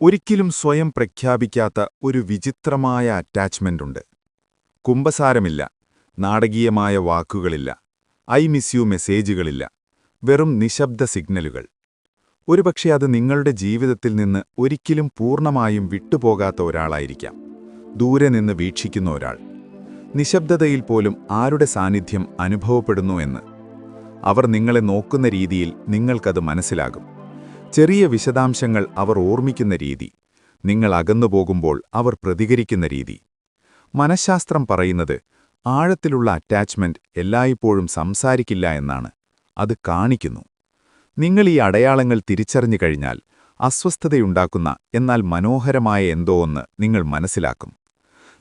ഒരിക്കലും സ്വയം പ്രഖ്യാപിക്കാത്ത ഒരു വിചിത്രമായ അറ്റാച്ച്മെന്റ് കുംഭസാരമില്ല നാടകീയമായ വാക്കുകളില്ല ഐ മിസ് യു മെസ്സേജുകളില്ല വെറും നിശബ്ദ സിഗ്നലുകൾ. ഒരുപക്ഷെ അത് നിങ്ങളുടെ ജീവിതത്തിൽ നിന്ന് ഒരിക്കലും പൂർണമായും വിട്ടുപോകാത്ത ഒരാളായിരിക്കാം ദൂരെ നിന്ന് വീക്ഷിക്കുന്ന ഒരാൾ. നിശബ്ദതയിൽ പോലും ആരുടെ സാന്നിധ്യം അനുഭവപ്പെടുന്നു എന്ന്? അവർ നിങ്ങളെ നോക്കുന്ന രീതിയിൽ നിങ്ങൾക്കത് മനസ്സിലാകും. ചെറിയ വിശദാംശങ്ങൾ അവർ ഓർമ്മിക്കുന്ന രീതി. നിങ്ങൾ അകന്നു പോകുമ്പോൾ അവർ പ്രതികരിക്കുന്ന രീതി. മനഃശാസ്ത്രം പറയുന്നത് ആഴത്തിലുള്ള അറ്റാച്ച്മെന്റ് എല്ലായ്പ്പോഴും സംസാരിക്കില്ല എന്നാണ്. അത് കാണിക്കുന്നു. നിങ്ങൾ ഈ അടയാളങ്ങൾ തിരിച്ചറിഞ്ഞു കഴിഞ്ഞാൽ അസ്വസ്ഥതയുണ്ടാക്കുന്ന എന്നാൽ മനോഹരമായ എന്തോ ഒന്ന് നിങ്ങൾ മനസ്സിലാക്കും.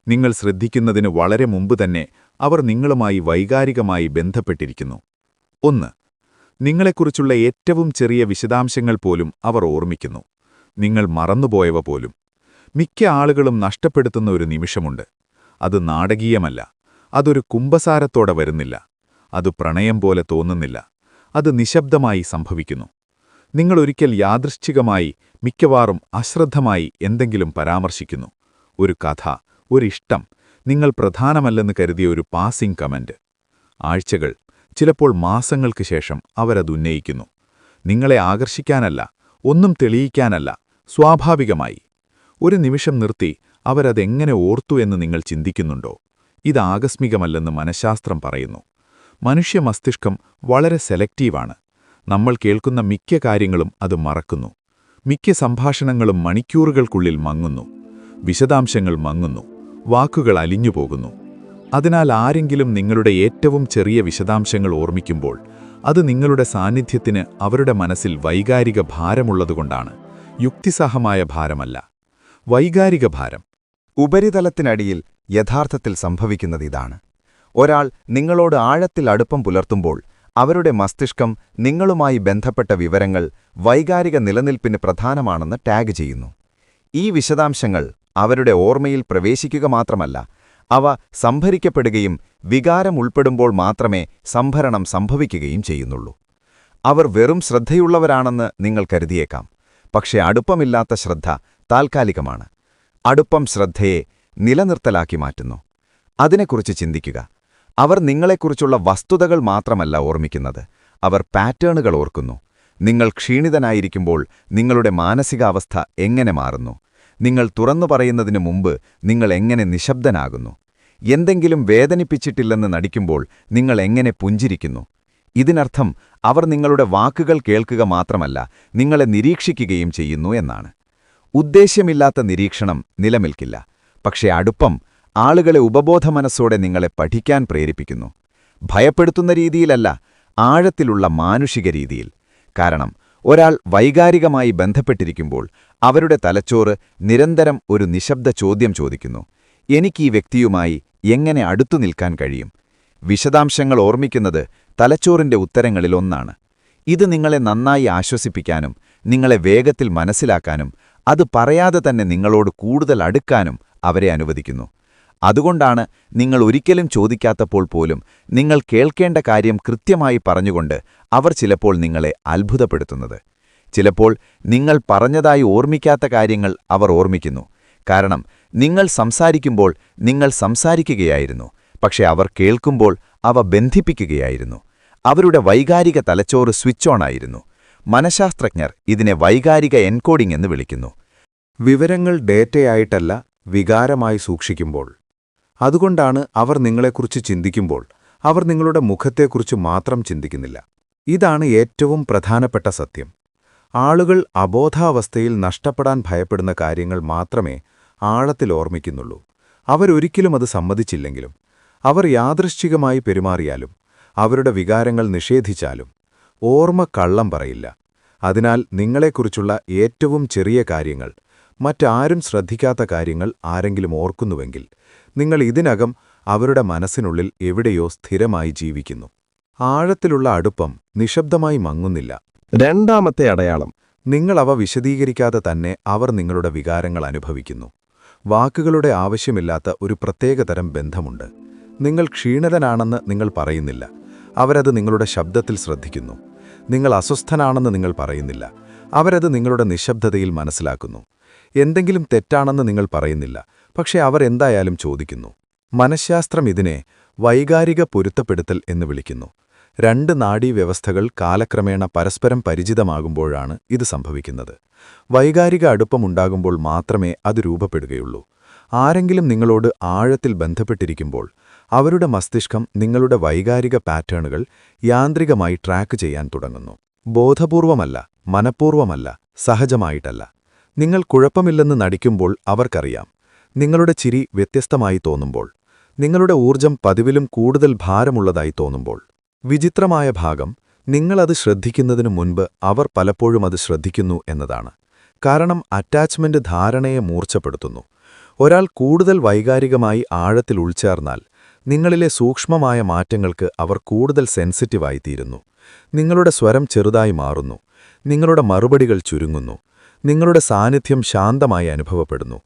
നിങ്ങൾ ശ്രദ്ധിക്കുന്നതിന് വളരെ മുമ്പ് തന്നെ അവർ നിങ്ങളുമായി വൈകാരികമായി ബന്ധപ്പെട്ടിരിക്കുന്നു. ഒന്ന് നിങ്ങളെക്കുറിച്ചുള്ള ഏറ്റവും ചെറിയ വിശദാംശങ്ങൾ പോലും അവർ ഓർമ്മിക്കുന്നു. നിങ്ങൾ മറന്നുപോയവ പോലും. മിക്ക ആളുകളും നഷ്ടപ്പെടുത്തുന്ന ഒരു നിമിഷമുണ്ട്. അത് നാടകീയമല്ല. അതൊരു കുംഭസാരത്തോടെ വരുന്നില്ല. അത് പ്രണയം പോലെ തോന്നുന്നില്ല. അത് നിശബ്ദമായി സംഭവിക്കുന്നു. നിങ്ങൾ ഒരിക്കൽ യാദൃശ്ചികമായി മിക്കവാറും അശ്രദ്ധമായി എന്തെങ്കിലും പരാമർശിക്കുന്നു. ഒരു കഥ ഒരിഷ്ടം നിങ്ങൾ പ്രധാനമല്ലെന്ന് കരുതിയ ഒരു പാസിംഗ് കമന്റ്. ആഴ്ചകൾ ചിലപ്പോൾ മാസങ്ങൾക്ക് ശേഷം അവരതുന്നയിക്കുന്നു നിങ്ങളെ ആകർഷിക്കാനല്ല ഒന്നും തെളിയിക്കാനല്ല സ്വാഭാവികമായി. ഒരു നിമിഷം നിർത്തി അവരതെങ്ങനെ ഓർത്തു എന്ന് നിങ്ങൾ ചിന്തിക്കുന്നുണ്ടോ? ഇത് ആകസ്മികമല്ലെന്ന് മനഃശാസ്ത്രം പറയുന്നു. മനുഷ്യ മസ്തിഷ്കം വളരെ സെലക്റ്റീവാണ്. നമ്മൾ കേൾക്കുന്ന മിക്ക കാര്യങ്ങളും അത് മറക്കുന്നു. മിക്ക സംഭാഷണങ്ങളും മണിക്കൂറുകൾക്കുള്ളിൽ മങ്ങുന്നു. വിശദാംശങ്ങൾ മങ്ങുന്നു. വാക്കുകൾ അലിഞ്ഞുപോകുന്നു. അതിനാൽ ആരെങ്കിലും നിങ്ങളുടെ ഏറ്റവും ചെറിയ വിശദാംശങ്ങൾ ഓർമ്മിക്കുമ്പോൾ അത് നിങ്ങളുടെ സാന്നിധ്യത്തിന് അവരുടെ മനസ്സിൽ വൈകാരിക ഭാരമുള്ളതുകൊണ്ടാണ്. യുക്തിസഹമായ ഭാരമല്ല. വൈകാരിക ഭാരം. ഉപരിതലത്തിനടിയിൽ യഥാർത്ഥത്തിൽ സംഭവിക്കുന്നത് ഇതാണ്. ഒരാൾ നിങ്ങളോട് ആഴത്തിൽ അടുപ്പം പുലർത്തുമ്പോൾ അവരുടെ മസ്തിഷ്കം നിങ്ങളുമായി ബന്ധപ്പെട്ട വിവരങ്ങൾ വൈകാരിക നിലനിൽപ്പിന് പ്രധാനമാണെന്ന് ടാഗ് ചെയ്യുന്നു. ഈ വിശദാംശങ്ങൾ അവരുടെ ഓർമ്മയിൽ പ്രവേശിക്കുക മാത്രമല്ല അവ സംഭരിക്കപ്പെടുകയും വികാരം ഉൾപ്പെടുമ്പോൾ മാത്രമേ സംഭരണം സംഭവിക്കുകയും ചെയ്യുന്നുള്ളൂ. അവർ വെറും ശ്രദ്ധയുള്ളവരാണെന്ന് നിങ്ങൾ കരുതിയേക്കാം. പക്ഷേ അടുപ്പമില്ലാത്ത ശ്രദ്ധ താൽക്കാലികമാണ്. അടുപ്പം ശ്രദ്ധയെ നിലനിർത്തലാക്കി മാറ്റുന്നു. അതിനെക്കുറിച്ച് ചിന്തിക്കുക. അവർ നിങ്ങളെക്കുറിച്ചുള്ള വസ്തുതകൾ മാത്രമല്ല ഓർമ്മിക്കുന്നത്. അവർ പാറ്റേണുകൾ ഓർക്കുന്നു. നിങ്ങൾ ക്ഷീണിതനായിരിക്കുമ്പോൾ നിങ്ങളുടെ മാനസികാവസ്ഥ എങ്ങനെ മാറുന്നു? നിങ്ങൾ തുറന്നു പറയുന്നതിനു മുമ്പ് നിങ്ങൾ എങ്ങനെ നിശബ്ദനാകുന്നു? എന്തെങ്കിലും വേദനിപ്പിച്ചിട്ടില്ലെന്ന് നടിക്കുമ്പോൾ നിങ്ങൾ എങ്ങനെ പുഞ്ചിരിക്കുന്നു? ഇതിനർത്ഥം അവർ നിങ്ങളുടെ വാക്കുകൾ കേൾക്കുക മാത്രമല്ല നിങ്ങളെ നിരീക്ഷിക്കുകയും ചെയ്യുന്നു എന്നാണ്. ഉദ്ദേശ്യമില്ലാത്ത നിരീക്ഷണം നിലനിൽക്കില്ല. പക്ഷേ അടുപ്പം ആളുകളെ ഉപബോധമനസ്സോടെ നിങ്ങളെ പഠിക്കാൻ പ്രേരിപ്പിക്കുന്നു. ഭയപ്പെടുത്തുന്ന രീതിയിലല്ല ആഴത്തിലുള്ള മാനുഷിക രീതിയിൽ. കാരണം ഒരാൾ വൈകാരികമായി ബന്ധപ്പെട്ടിരിക്കുമ്പോൾ അവരുടെ തലച്ചോറ് നിരന്തരം ഒരു നിശബ്ദ ചോദ്യം ചോദിക്കുന്നു. എനിക്ക് ഈ വ്യക്തിയുമായി എങ്ങനെ അടുത്തു നിൽക്കാൻ കഴിയും? വിശദാംശങ്ങൾ ഓർമ്മിക്കുന്നത് തലച്ചോറിന്റെ ഉത്തരങ്ങളിലൊന്നാണ് ഇത് നിങ്ങളെ നന്നായി ആശ്വസിപ്പിക്കാനും നിങ്ങളെ വേഗത്തിൽ മനസ്സിലാക്കാനും അത് പറയാതെ തന്നെ നിങ്ങളോട് കൂടുതൽ അടുക്കാനും അവരെ അനുവദിക്കുന്നു. അതുകൊണ്ടാണ് നിങ്ങൾ ഒരിക്കലും ചോദിക്കാത്തപ്പോൾ പോലും നിങ്ങൾ കേൾക്കേണ്ട കാര്യം കൃത്യമായി പറഞ്ഞുകൊണ്ട് അവർ ചിലപ്പോൾ നിങ്ങളെ അത്ഭുതപ്പെടുത്തുന്നത്. ചിലപ്പോൾ നിങ്ങൾ പറഞ്ഞതായി ഓർമ്മിക്കാത്ത കാര്യങ്ങൾ അവർ ഓർമ്മിക്കുന്നു. കാരണം നിങ്ങൾ സംസാരിക്കുമ്പോൾ നിങ്ങൾ സംസാരിക്കുകയായിരുന്നു പക്ഷെ അവർ കേൾക്കുമ്പോൾ അവ ബന്ധിപ്പിക്കുകയായിരുന്നു. അവരുടെ വൈകാരിക തലച്ചോറ് സ്വിച്ച് ഓൺ ആയിരുന്നു. മനഃശാസ്ത്രജ്ഞർ ഇതിനെ വൈകാരിക എൻകോഡിംഗ് എന്ന് വിളിക്കുന്നു. വിവരങ്ങൾ ഡേറ്റയായിട്ടല്ല വികാരമായി സൂക്ഷിക്കുമ്പോൾ. അതുകൊണ്ടാണ് അവർ നിങ്ങളെക്കുറിച്ച് ചിന്തിക്കുമ്പോൾ അവർ നിങ്ങളുടെ മുഖത്തെക്കുറിച്ച് മാത്രം ചിന്തിക്കുന്നില്ല. ഇതാണ് ഏറ്റവും പ്രധാനപ്പെട്ട സത്യം. ആളുകൾ അബോധാവസ്ഥയിൽ നഷ്ടപ്പെടാൻ ഭയപ്പെടുന്ന കാര്യങ്ങൾ മാത്രമേ ആഴത്തിൽ ഓർമ്മിക്കുന്നുള്ളൂ. അവരൊരിക്കലും അത് സമ്മതിച്ചില്ലെങ്കിലും അവർ യാദൃശ്ചികമായി പെരുമാറിയാലും അവരുടെ വികാരങ്ങൾ നിഷേധിച്ചാലും ഓർമ്മ കള്ളം പറയില്ല. അതിനാൽ നിങ്ങളെക്കുറിച്ചുള്ള ഏറ്റവും ചെറിയ കാര്യങ്ങൾ മറ്റാരും ശ്രദ്ധിക്കാത്ത കാര്യങ്ങൾ ആരെങ്കിലും ഓർക്കുന്നുവെങ്കിൽ നിങ്ങൾ ഇതിനകം അവരുടെ മനസ്സിനുള്ളിൽ എവിടെയോ സ്ഥിരമായി ജീവിക്കുന്നു. ആഴത്തിലുള്ള അടുപ്പം നിശബ്ദമായി മങ്ങുന്നില്ല. രണ്ടാമത്തെ അടയാളം. നിങ്ങൾ അവ വിശദീകരിക്കാതെ തന്നെ അവർ നിങ്ങളുടെ വികാരങ്ങൾ അനുഭവിക്കുന്നു. വാക്കുകളുടെ ആവശ്യമില്ലാത്ത ഒരു പ്രത്യേകതരം ബന്ധമുണ്ട്. നിങ്ങൾ ക്ഷീണിതനാണെന്ന് നിങ്ങൾ പറയുന്നില്ല. അവരത് നിങ്ങളുടെ ശബ്ദത്തിൽ ശ്രദ്ധിക്കുന്നു. നിങ്ങൾ അസ്വസ്ഥനാണെന്ന് നിങ്ങൾ പറയുന്നില്ല. അവരത് നിങ്ങളുടെ നിശബ്ദതയിൽ മനസ്സിലാക്കുന്നു. എന്തെങ്കിലും തെറ്റാണെന്ന് നിങ്ങൾ പറയുന്നില്ല. പക്ഷേ അവർ എന്തായാലും ചോദിക്കുന്നു. മനഃശാസ്ത്രം ഇതിനെ വൈകാരിക പൊരുത്തപ്പെടുത്തൽ എന്ന് വിളിക്കുന്നു. രണ്ട് നാഡീവ്യവസ്ഥകൾ കാലക്രമേണ പരസ്പരം പരിചിതമാകുമ്പോഴാണ് ഇത് സംഭവിക്കുന്നത്. വൈകാരിക അടുപ്പമുണ്ടാകുമ്പോൾ മാത്രമേ അത് രൂപപ്പെടുകയുള്ളൂ. ആരെങ്കിലും നിങ്ങളോട് ആഴത്തിൽ ബന്ധപ്പെട്ടിരിക്കുമ്പോൾ അവരുടെ മസ്തിഷ്കം നിങ്ങളുടെ വൈകാരിക പാറ്റേണുകൾ യാന്ത്രികമായി ട്രാക്ക് ചെയ്യാൻ തുടങ്ങുന്നു. ബോധപൂർവമല്ല മനഃപൂർവമല്ല സഹജമായിട്ടല്ല. നിങ്ങൾ കുഴപ്പമില്ലെന്ന് നടിക്കുമ്പോൾ അവർക്കറിയാം. നിങ്ങളുടെ ചിരി വ്യത്യസ്തമായി തോന്നുമ്പോൾ നിങ്ങളുടെ ഊർജം പതിവിലും കൂടുതൽ ഭാരമുള്ളതായി തോന്നുമ്പോൾ വിചിത്രമായ ഭാഗം നിങ്ങളത് ശ്രദ്ധിക്കുന്നതിനു മുൻപ് അവർ പലപ്പോഴും അത് ശ്രദ്ധിക്കുന്നു എന്നതാണ്. കാരണം അറ്റാച്ച്മെന്റ് ധാരണയെ മൂർച്ചപ്പെടുത്തുന്നു. ഒരാൾ കൂടുതൽ വൈകാരികമായി ആഴത്തിൽ ഉൾച്ചേർന്നാൽ നിങ്ങളിലെ സൂക്ഷ്മമായ മാറ്റങ്ങൾക്ക് അവർ കൂടുതൽ സെൻസിറ്റീവായിത്തീരുന്നു. നിങ്ങളുടെ സ്വരം ചെറുതായി മാറുന്നു. നിങ്ങളുടെ മറുപടികൾ ചുരുങ്ങുന്നു. നിങ്ങളുടെ സാന്നിധ്യം ശാന്തമായി അനുഭവപ്പെടുന്നു.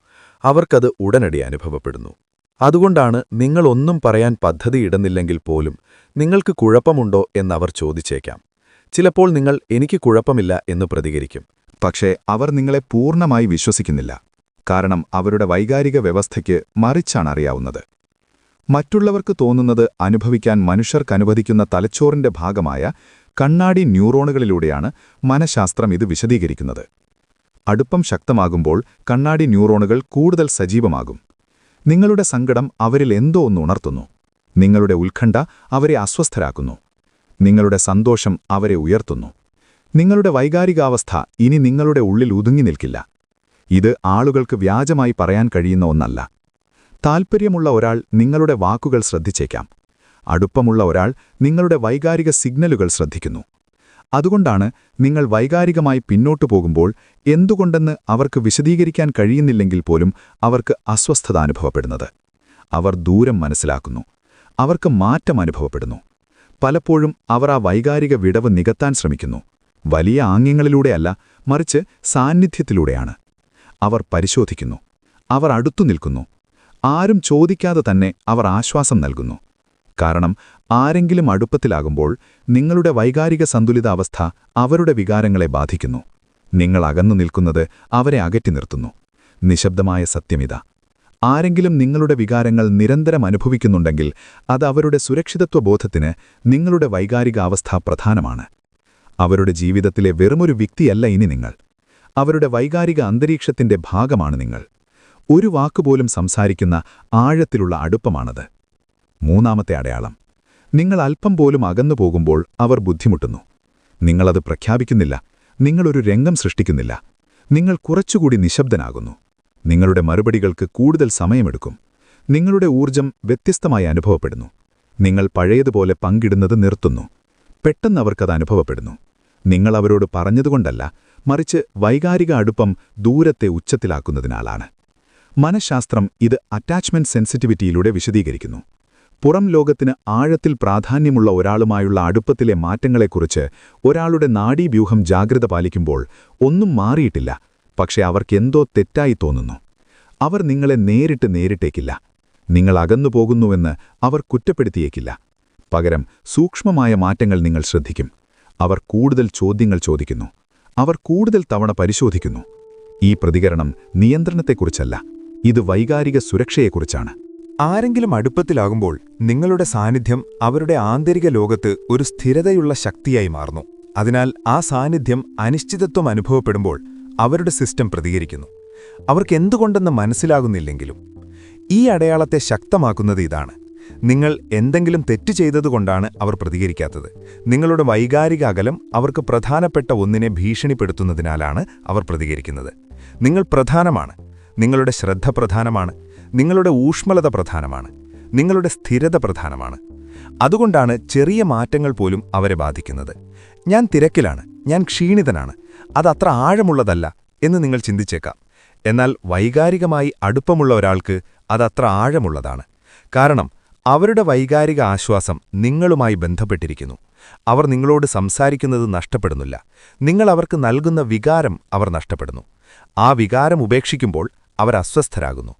അവർക്കത് ഉടനടി അനുഭവപ്പെടുന്നു. അതുകൊണ്ടാണ് നിങ്ങൾ ഒന്നും പറയാൻ പദ്ധതിയിടുന്നില്ലെങ്കിൽ പോലും നിങ്ങൾക്ക് കുഴപ്പമുണ്ടോ എന്നവർ ചോദിച്ചേക്കാം. ചിലപ്പോൾ നിങ്ങൾ എനിക്ക് കുഴപ്പമില്ല എന്ന് പ്രതികരിക്കും. പക്ഷേ അവർ നിങ്ങളെ പൂർണമായി വിശ്വസിക്കുന്നില്ല. കാരണം അവരുടെ വൈകാരിക വ്യവസ്ഥയ്ക്ക് മറിച്ചാണ് അറിയാവുന്നത്. മറ്റുള്ളവർക്ക് തോന്നുന്നത് അനുഭവിക്കാൻ മനുഷ്യർക്കനുവദിക്കുന്ന തലച്ചോറിന്റെ ഭാഗമായ കണ്ണാടി ന്യൂറോണുകളിലൂടെയാണ് മനഃശാസ്ത്രം ഇത് വിശദീകരിക്കുന്നത്. അടുപ്പം ശക്തമാകുമ്പോൾ കണ്ണാടി ന്യൂറോണുകൾ കൂടുതൽ സജീവമാകും. നിങ്ങളുടെ സങ്കടം അവരിൽ എന്തോ ഒന്ന് ഉണർത്തുന്നു. നിങ്ങളുടെ ഉത്കണ്ഠ അവരെ അസ്വസ്ഥരാക്കുന്നു. നിങ്ങളുടെ സന്തോഷം അവരെ ഉയർത്തുന്നു. നിങ്ങളുടെ വൈകാരികാവസ്ഥ ഇനി നിങ്ങളുടെ ഉള്ളിൽ ഒതുങ്ങി നിൽക്കില്ല. ഇത് ആളുകൾക്ക് വ്യാജമായി പറയാൻ കഴിയുന്ന ഒന്നല്ല. താൽപ്പര്യമുള്ള ഒരാൾ നിങ്ങളുടെ വാക്കുകൾ ശ്രദ്ധിച്ചേക്കാം. അടുപ്പമുള്ള ഒരാൾ നിങ്ങളുടെ വൈകാരിക സിഗ്നലുകൾ ശ്രദ്ധിക്കുന്നു. അതുകൊണ്ടാണ് നിങ്ങൾ വൈകാരികമായി പിന്നോട്ടു പോകുമ്പോൾ എന്തുകൊണ്ടെന്ന് അവർക്ക് വിശദീകരിക്കാൻ കഴിയുന്നില്ലെങ്കിൽ പോലും അവർക്ക് അസ്വസ്ഥത അനുഭവപ്പെടുന്നത്. അവർ ദൂരം മനസ്സിലാക്കുന്നു. അവർക്ക് മാറ്റം അനുഭവപ്പെടുന്നു. പലപ്പോഴും അവർ ആ വൈകാരിക വിടവ് നികത്താൻ ശ്രമിക്കുന്നു. വലിയ ആംഗ്യങ്ങളിലൂടെയല്ല മറിച്ച് സാന്നിധ്യത്തിലൂടെയാണ്. അവർ പരിശോധിക്കുന്നു. അവർ അടുത്തു നിൽക്കുന്നു. ആരും ചോദിക്കാതെ തന്നെ അവർ ആശ്വാസം നൽകുന്നു. കാരണം ആരെങ്കിലും അടുപ്പത്തിലാകുമ്പോൾ നിങ്ങളുടെ വൈകാരിക സന്തുലിതാവസ്ഥ അവരുടെ വികാരങ്ങളെ ബാധിക്കുന്നു. നിങ്ങൾ അകന്നു നിൽക്കുന്നത് അവരെ അകറ്റി നിർത്തുന്നു. നിശബ്ദമായ സത്യമിത. ആരെങ്കിലും നിങ്ങളുടെ വികാരങ്ങൾ നിരന്തരം അനുഭവിക്കുന്നുണ്ടെങ്കിൽ അത് അവരുടെ സുരക്ഷിതത്വബോധത്തിന് നിങ്ങളുടെ വൈകാരിക അവസ്ഥ പ്രധാനമാണ്. അവരുടെ ജീവിതത്തിലെ വെറുമൊരു വ്യക്തിയല്ല ഇനി നിങ്ങൾ. അവരുടെ വൈകാരിക അന്തരീക്ഷത്തിന്റെ ഭാഗമാണ് നിങ്ങൾ. ഒരു വാക്കുപോലും സംസാരിക്കുന്ന ആഴത്തിലുള്ള അടുപ്പമാണത്. മൂന്നാമത്തെ അടയാളം. നിങ്ങൾ അല്പം പോലും അകന്നു പോകുമ്പോൾ അവർ ബുദ്ധിമുട്ടുന്നു. നിങ്ങളത് പ്രഖ്യാപിക്കുന്നില്ല. നിങ്ങളൊരു രംഗം സൃഷ്ടിക്കുന്നില്ല. നിങ്ങൾ കുറച്ചുകൂടി നിശബ്ദനാകുന്നു. നിങ്ങളുടെ മറുപടികൾക്ക് കൂടുതൽ സമയമെടുക്കും. നിങ്ങളുടെ ഊർജം വ്യത്യസ്തമായി അനുഭവപ്പെടുന്നു. നിങ്ങൾ പഴയതുപോലെ പങ്കിടുന്നത് നിർത്തുന്നു. പെട്ടെന്ന് അവർക്കത് അനുഭവപ്പെടുന്നു. നിങ്ങൾ അവരോട് പറഞ്ഞതുകൊണ്ടല്ല മറിച്ച് വൈകാരിക അടുപ്പം ദൂരത്തെ ഉച്ചത്തിലാക്കുന്നതിനാലാണ്. മനഃശാസ്ത്രം ഇത് അറ്റാച്ച്മെന്റ് സെൻസിറ്റിവിറ്റിയിലൂടെ വിശദീകരിക്കുന്നു. പുറം ലോകത്തിന് ആഴത്തിൽ പ്രാധാന്യമുള്ള ഒരാളുമായുള്ള അടുപ്പത്തിലെ മാറ്റങ്ങളെക്കുറിച്ച് ഒരാളുടെ നാഡീവ്യൂഹം ജാഗ്രത പാലിക്കുമ്പോൾ ഒന്നും മാറിയിട്ടില്ല പക്ഷെ അവർക്കെന്തോ തെറ്റായി തോന്നുന്നു. അവർ നിങ്ങളെ നേരിട്ട് നേരിട്ടേക്കില്ല. നിങ്ങൾ അകന്നു പോകുന്നുവെന്ന് അവർ കുറ്റപ്പെടുത്തിയേക്കില്ല. പകരം സൂക്ഷ്മമായ മാറ്റങ്ങൾ നിങ്ങൾ ശ്രദ്ധിക്കും. അവർ കൂടുതൽ ചോദ്യങ്ങൾ ചോദിക്കുന്നു. അവർ കൂടുതൽ തവണ പരിശോധിക്കുന്നു. ഈ പ്രതികരണം നിയന്ത്രണത്തെക്കുറിച്ചല്ല ഇത് വൈകാരിക സുരക്ഷയെക്കുറിച്ചാണ്. ആരെങ്കിലും അടുപ്പത്തിലാകുമ്പോൾ നിങ്ങളുടെ സാന്നിധ്യം അവരുടെ ആന്തരിക ലോകത്ത് ഒരു സ്ഥിരതയുള്ള ശക്തിയായി മാറുന്നു. അതിനാൽ ആ സാന്നിധ്യം അനിശ്ചിതത്വം അനുഭവപ്പെടുമ്പോൾ അവരുടെ സിസ്റ്റം പ്രതികരിക്കുന്നു. അവർക്ക് എന്തുകൊണ്ടെന്ന് മനസ്സിലാകുന്നില്ലെങ്കിലും ഈ അടയാളത്തെ ശക്തമാക്കുന്നത് ഇതാണ്. നിങ്ങൾ എന്തെങ്കിലും തെറ്റ് ചെയ്തതുകൊണ്ടാണ് അവർ പ്രതികരിക്കാത്തത്. നിങ്ങളുടെ വൈകാരിക അകലം അവർക്ക് പ്രധാനപ്പെട്ട ഒന്നിനെ ഭീഷണിപ്പെടുത്തുന്നതിനാലാണ് അവർ പ്രതികരിക്കുന്നത്. നിങ്ങൾ പ്രധാനമാണ്. നിങ്ങളുടെ ശ്രദ്ധ പ്രധാനമാണ്. നിങ്ങളുടെ ഊഷ്മളത പ്രധാനമാണ് നിങ്ങളുടെ സ്ഥിരത പ്രധാനമാണ്. അതുകൊണ്ടാണ് ചെറിയ മാറ്റങ്ങൾ പോലും അവരെ ബാധിക്കുന്നത്. ഞാൻ തിരക്കിലാണ് ഞാൻ ക്ഷീണിതനാണ് അതത്ര ആഴമുള്ളതല്ല എന്ന് നിങ്ങൾ ചിന്തിച്ചേക്കാം. എന്നാൽ വൈകാരികമായി അടുപ്പമുള്ള ഒരാൾക്ക് അതത്ര ആഴമുള്ളതാണ്. കാരണം അവരുടെ വൈകാരിക ആശ്വാസം നിങ്ങളുമായി ബന്ധപ്പെട്ടിരിക്കുന്നു. അവർ നിങ്ങളോട് സംസാരിക്കുന്നത് നഷ്ടപ്പെടുന്നില്ല. നിങ്ങൾ അവർക്ക് നൽകുന്ന വികാരം അവർ നഷ്ടപ്പെടുന്നു. ആ വികാരം ഉപേക്ഷിക്കുമ്പോൾ അവർ അസ്വസ്ഥരാകുന്നു.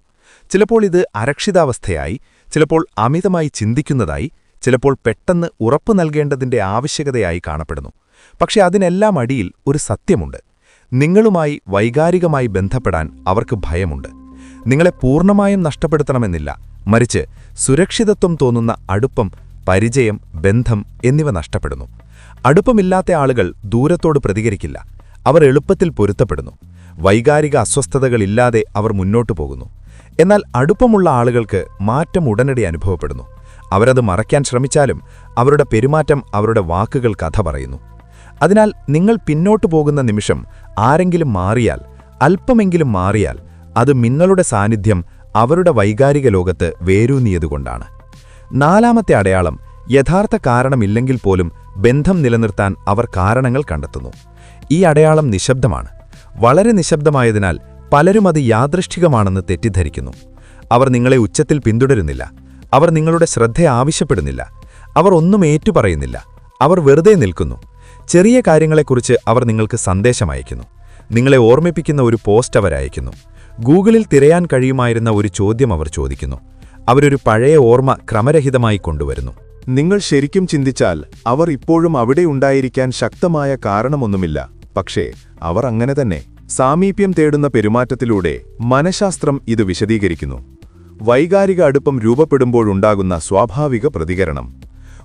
ചിലപ്പോൾ ഇത് അരക്ഷിതാവസ്ഥയായി ചിലപ്പോൾ അമിതമായി ചിന്തിക്കുന്നതായി ചിലപ്പോൾ പെട്ടെന്ന് ഉറപ്പ് നൽകേണ്ടതിന്റെ ആവശ്യകതയായി കാണപ്പെടുന്നു. പക്ഷെ അതിനെല്ലാം അടിയിൽ ഒരു സത്യമുണ്ട്. നിങ്ങളുമായി വൈകാരികമായി ബന്ധപ്പെടാൻ അവർക്ക് ഭയമുണ്ട്. നിങ്ങളെ പൂർണമായും നഷ്ടപ്പെടുത്തണമെന്നില്ല. മറിച്ച് സുരക്ഷിതത്വം തോന്നുന്ന അടുപ്പം പരിചയം ബന്ധം എന്നിവ നഷ്ടപ്പെടുന്നു. അടുപ്പമില്ലാത്ത ആളുകൾ ദൂരത്തോട് പ്രതികരിക്കില്ല. അവർ എളുപ്പത്തിൽ പൊരുത്തപ്പെടുന്നു. വൈകാരിക അസ്വസ്ഥതകളില്ലാതെ അവർ മുന്നോട്ടു പോകുന്നു. എന്നാൽ അടുപ്പമുള്ള ആളുകൾക്ക് മാറ്റം ഉടനടി അനുഭവപ്പെടുന്നു. അവരത് മറയ്ക്കാൻ ശ്രമിച്ചാലും അവരുടെ പെരുമാറ്റം അവരുടെ വാക്കുകൾ കഥ പറയുന്നു. അതിനാൽ നിങ്ങൾ പിന്നോട്ടു പോകുന്ന നിമിഷം ആരെങ്കിലും മാറിയാൽ അല്പമെങ്കിലും മാറിയാൽ അത് മിന്നലുടെ സാന്നിധ്യം അവരുടെ വൈകാരിക ലോകത്ത് വേരൂന്നിയതുകൊണ്ടാണ്. നാലാമത്തെ അടയാളം യഥാർത്ഥ കാരണമില്ലെങ്കിൽ പോലും ബന്ധം നിലനിർത്താൻ അവർ കാരണങ്ങൾ കണ്ടെത്തുന്നു. ഈ അടയാളം നിശബ്ദമാണ്. വളരെ നിശബ്ദമായതിനാൽ പലരും അത് യാദൃഷ്ടികമാണെന്ന് തെറ്റിദ്ധരിക്കുന്നു. അവർ നിങ്ങളെ ഉച്ചത്തിൽ പിന്തുടരുന്നില്ല. അവർ നിങ്ങളുടെ ശ്രദ്ധ ആവശ്യപ്പെടുന്നില്ല. അവർ ഒന്നും ഏറ്റുപറയുന്നില്ല. അവർ വെറുതെ നിൽക്കുന്നു. ചെറിയ കാര്യങ്ങളെക്കുറിച്ച് അവർ നിങ്ങൾക്ക് സന്ദേശം അയക്കുന്നു. നിങ്ങളെ ഓർമ്മിപ്പിക്കുന്ന ഒരു പോസ്റ്റ് അവർ അയക്കുന്നു. ഗൂഗിളിൽ തിരയാൻ കഴിയുമായിരുന്ന ഒരു ചോദ്യം അവർ ചോദിക്കുന്നു. അവരൊരു പഴയ ഓർമ്മ ക്രമരഹിതമായി കൊണ്ടുവരുന്നു. നിങ്ങൾ ശരിക്കും ചിന്തിച്ചാൽ അവർ ഇപ്പോഴും അവിടെയുണ്ടായിരിക്കാൻ ശക്തമായ കാരണമൊന്നുമില്ല. പക്ഷേ അവർ അങ്ങനെ തന്നെ. സാമീപ്യം തേടുന്ന പെരുമാറ്റത്തിലൂടെ മനഃശാസ്ത്രം ഇത് വിശദീകരിക്കുന്നു. വൈകാരിക അടുപ്പം രൂപപ്പെടുമ്പോഴുണ്ടാകുന്ന സ്വാഭാവിക പ്രതികരണം.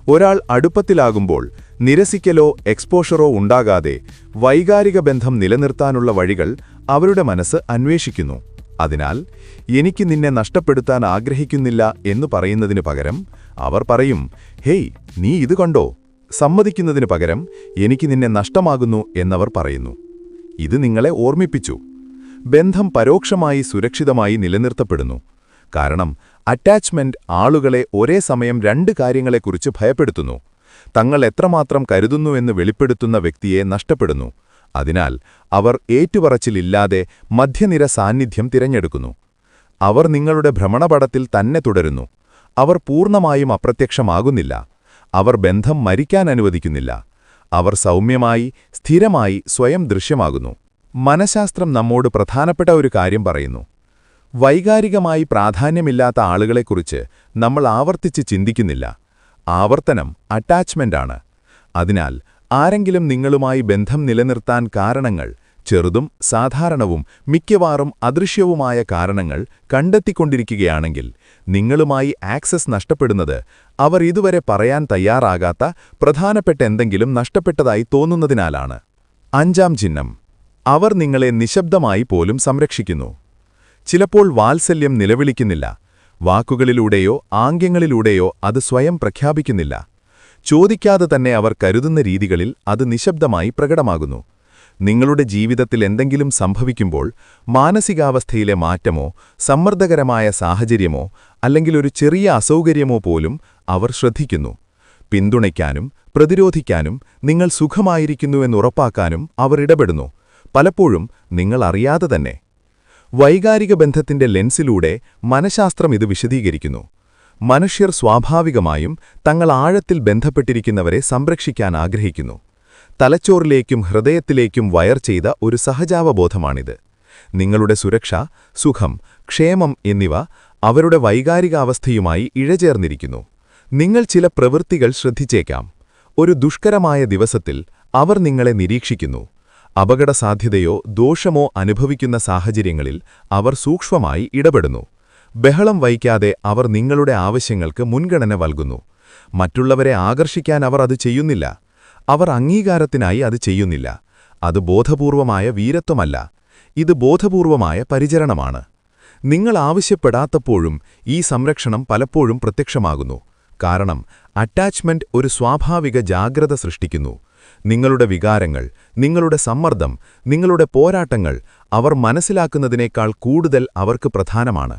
ഒരാൾ അടുപ്പത്തിലാകുമ്പോൾ നിരസിക്കലോ എക്സ്പോഷറോ ഉണ്ടാകാതെ വൈകാരിക ബന്ധം നിലനിർത്താനുള്ള വഴികൾ അവരുടെ മനസ്സ് അന്വേഷിക്കുന്നു. അതിനാൽ എനിക്ക് നിന്നെ നഷ്ടപ്പെടുത്താൻ ആഗ്രഹിക്കുന്നില്ല എന്ന് പറയുന്നതിനു പകരം അവർ പറയും ഹേയ് നീ ഇത് കണ്ടോ? സമ്മതിക്കുന്നതിനു പകരം എനിക്ക് നിന്നെ നഷ്ടമാകുന്നു എന്നവർ പറയുന്നു. ഇത് നിങ്ങളെ ഓർമ്മിപ്പിച്ചു. ബന്ധം പരോക്ഷമായി സുരക്ഷിതമായി നിലനിർത്തപ്പെടുന്നു. കാരണം അറ്റാച്ച്മെന്റ് ആളുകളെ ഒരേ സമയം രണ്ട് കാര്യങ്ങളെക്കുറിച്ച് ഭയപ്പെടുത്തുന്നു. തങ്ങൾ എത്രമാത്രം കരുതുന്നുവെന്ന് വെളിപ്പെടുത്തുന്ന വ്യക്തിയെ നഷ്ടപ്പെടുന്നു. അതിനാൽ അവർ ഏറ്റുപറച്ചിലില്ലാതെ മധ്യനിര സാന്നിധ്യം തിരഞ്ഞെടുക്കുന്നു. അവർ നിങ്ങളുടെ ഭ്രമണപടത്തിൽ തന്നെ തുടരുന്നു. അവർ പൂർണമായും അപ്രത്യക്ഷമാകുന്നില്ല. അവർ ബന്ധം മരിക്കാൻ അനുവദിക്കുന്നില്ല. അവർ സൗമ്യമായി സ്ഥിരമായി സ്വയം ദൃശ്യമാകുന്നു. മനഃശാസ്ത്രം നമ്മോട് പ്രധാനപ്പെട്ട ഒരു കാര്യം പറയുന്നു. വൈകാരികമായി പ്രാധാന്യമില്ലാത്ത ആളുകളെക്കുറിച്ച് നമ്മൾ ആവർത്തിച്ച് ചിന്തിക്കുന്നില്ല. ആവർത്തനം അറ്റാച്ച്മെന്റാണ് അതിനാൽ ആരെങ്കിലും നിങ്ങളുമായി ബന്ധം നിലനിർത്താൻ കാരണങ്ങൾ ചെറുതും സാധാരണവും മിക്കവാറും അദൃശ്യവുമായ കാരണങ്ങൾ കണ്ടെത്തിക്കൊണ്ടിരിക്കുകയാണെങ്കിൽ നിങ്ങളുമായി ആക്സസ് നഷ്ടപ്പെടുന്നത് അവർ ഇതുവരെ പറയാൻ തയ്യാറാകാത്ത പ്രധാനപ്പെട്ട എന്തെങ്കിലും നഷ്ടപ്പെട്ടതായി തോന്നുന്നതിനാലാണ്. അഞ്ചാം ചിഹ്നം. അവർ നിങ്ങളെ നിശബ്ദമായി പോലും സംരക്ഷിക്കുന്നു. ചിലപ്പോൾ വാത്സല്യം നിലവിളിക്കുന്നില്ല. വാക്കുകളിലൂടെയോ ആംഗ്യങ്ങളിലൂടെയോ അത് സ്വയം പ്രഖ്യാപിക്കുന്നില്ല. ചോദിക്കാതെ തന്നെ അവർ കരുതുന്ന രീതികളിൽ അത് നിശബ്ദമായി പ്രകടമാകുന്നു. നിങ്ങളുടെ ജീവിതത്തിൽ എന്തെങ്കിലും സംഭവിക്കുമ്പോൾ മാനസികാവസ്ഥയിലെ മാറ്റമോ സമ്മർദ്ദകരമായ സാഹചര്യമോ അല്ലെങ്കിൽ ഒരു ചെറിയ അസൗകര്യമോ പോലും അവർ ശ്രദ്ധിക്കുന്നു. പിന്തുണയ്ക്കാനും പ്രതിരോധിക്കാനും നിങ്ങൾ സുഖമായിരിക്കുന്നുവെന്നുറപ്പാക്കാനും അവർ ഇടപെടുന്നു. പലപ്പോഴും നിങ്ങൾ അറിയാതെ തന്നെ. വൈകാരിക ബന്ധത്തിന്റെ ലെൻസിലൂടെ മനഃശാസ്ത്രം ഇത് വിശദീകരിക്കുന്നു. മനുഷ്യർ സ്വാഭാവികമായും തങ്ങൾ ആഴത്തിൽ ബന്ധപ്പെട്ടിരിക്കുന്നവരെ സംരക്ഷിക്കാൻ ആഗ്രഹിക്കുന്നു. തലച്ചോറിലേക്കും ഹൃദയത്തിലേക്കും വയർ ചെയ്ത ഒരു സഹജാവബോധമാണിത്. നിങ്ങളുടെ സുരക്ഷ സുഖം ക്ഷേമം എന്നിവ അവരുടെ വൈകാരികാവസ്ഥയുമായി ഇഴചേർന്നിരിക്കുന്നു. നിങ്ങൾ ചില പ്രവൃത്തികൾ ശ്രദ്ധിച്ചേക്കാം. ഒരു ദുഷ്കരമായ ദിവസത്തിൽ അവർ നിങ്ങളെ നിരീക്ഷിക്കുന്നു. അപകടസാധ്യതയോ ദോഷമോ അനുഭവിക്കുന്ന സാഹചര്യങ്ങളിൽ അവർ സൂക്ഷ്മമായി ഇടപെടുന്നു. ബഹളം വഹിക്കാതെ അവർ നിങ്ങളുടെ ആവശ്യങ്ങൾക്ക് മുൻഗണന നൽകുന്നു. മറ്റുള്ളവരെ ആകർഷിക്കാൻ അവർ അത് ചെയ്യുന്നില്ല. അവർ അംഗീകാരത്തിനായി അത് ചെയ്യുന്നില്ല. അത് ബോധപൂർവമായ വീരത്വമല്ല. ഇത് ബോധപൂർവമായ പരിചരണമാണ്. നിങ്ങൾ ആവശ്യപ്പെടാത്തപ്പോഴും ഈ സംരക്ഷണം പലപ്പോഴും പ്രത്യക്ഷമാകുന്നു. കാരണം അറ്റാച്ച്മെന്റ് ഒരു സ്വാഭാവിക ജാഗ്രത സൃഷ്ടിക്കുന്നു. നിങ്ങളുടെ വികാരങ്ങൾ നിങ്ങളുടെ സമ്മർദ്ദം നിങ്ങളുടെ പോരാട്ടങ്ങൾ അവർ മനസ്സിലാക്കുന്നതിനേക്കാൾ കൂടുതൽ അവർക്ക് പ്രധാനമാണ്.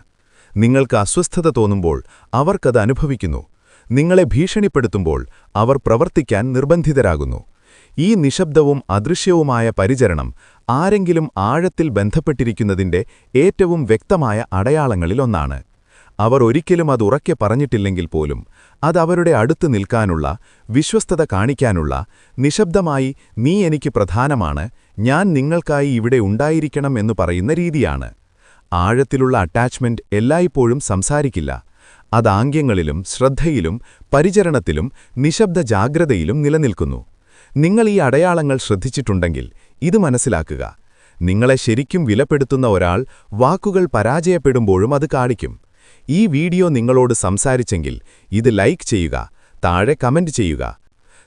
നിങ്ങൾക്ക് അസ്വസ്ഥത തോന്നുമ്പോൾ അവർക്കത് അനുഭവിക്കുന്നു. നിങ്ങളെ ഭീഷണിപ്പെടുത്തുമ്പോൾ അവർ പ്രവർത്തിക്കാൻ നിർബന്ധിതരാകുന്നു. ഈ നിശബ്ദവും അദൃശ്യവുമായ പരിചരണം ആരെങ്കിലും ആഴത്തിൽ ബന്ധപ്പെട്ടിരിക്കുന്നതിന്റെ ഏറ്റവും വ്യക്തമായ അടയാളങ്ങളിലൊന്നാണ്. അവർ ഒരിക്കലും അത് ഉറക്കെ പറഞ്ഞിട്ടില്ലെങ്കിൽ പോലും അത് അവരുടെ അടുത്ത് നിൽക്കാനുള്ള വിശ്വസ്തത കാണിക്കാനുള്ള നിശബ്ദമായി നീ എനിക്ക് പ്രധാനമാണ് ഞാൻ നിങ്ങൾക്കായി ഇവിടെ ഉണ്ടായിരിക്കണം എന്ന് പറയുന്ന രീതിയാണ്. ആഴത്തിലുള്ള അറ്റാച്ച്മെന്റ് എല്ലായ്പ്പോഴും സംസാരിക്കില്ല. അത് ആംഗ്യങ്ങളിലും ശ്രദ്ധയിലും പരിചരണത്തിലും നിശബ്ദ ജാഗ്രതയിലും നിലനിൽക്കുന്നു. നിങ്ങൾ ഈ അടയാളങ്ങൾ ശ്രദ്ധിച്ചിട്ടുണ്ടെങ്കിൽ ഇത് മനസ്സിലാക്കുക. നിങ്ങളെ ശരിക്കും വിലപ്പെടുത്തുന്ന ഒരാൾ വാക്കുകൾ പരാജയപ്പെടുമ്പോഴും അത് കാണിക്കും. ഈ വീഡിയോ നിങ്ങളോട് സംസാരിച്ചെങ്കിൽ ഇത് ലൈക്ക് ചെയ്യുക താഴെ കമന്റ് ചെയ്യുക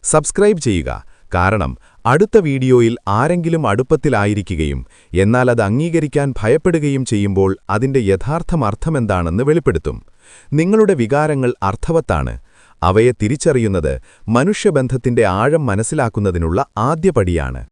സബ്സ്ക്രൈബ് ചെയ്യുക. കാരണം അടുത്ത വീഡിയോയിൽ ആരെങ്കിലും അടുപ്പത്തിലായിരിക്കുകയും എന്നാൽ അത് അംഗീകരിക്കാൻ ഭയപ്പെടുകയും ചെയ്യുമ്പോൾ അതിന്റെ യഥാർത്ഥമർത്ഥമെന്താണെന്ന് വെളിപ്പെടുത്തും. നിങ്ങളുടെ വികാരങ്ങൾ അർത്ഥവത്താണ്. അവയെ തിരിച്ചറിയുന്നത് മനുഷ്യബന്ധത്തിന്റെ ആഴം മനസ്സിലാക്കുന്നതിനുള്ള ആദ്യപടിയാണ്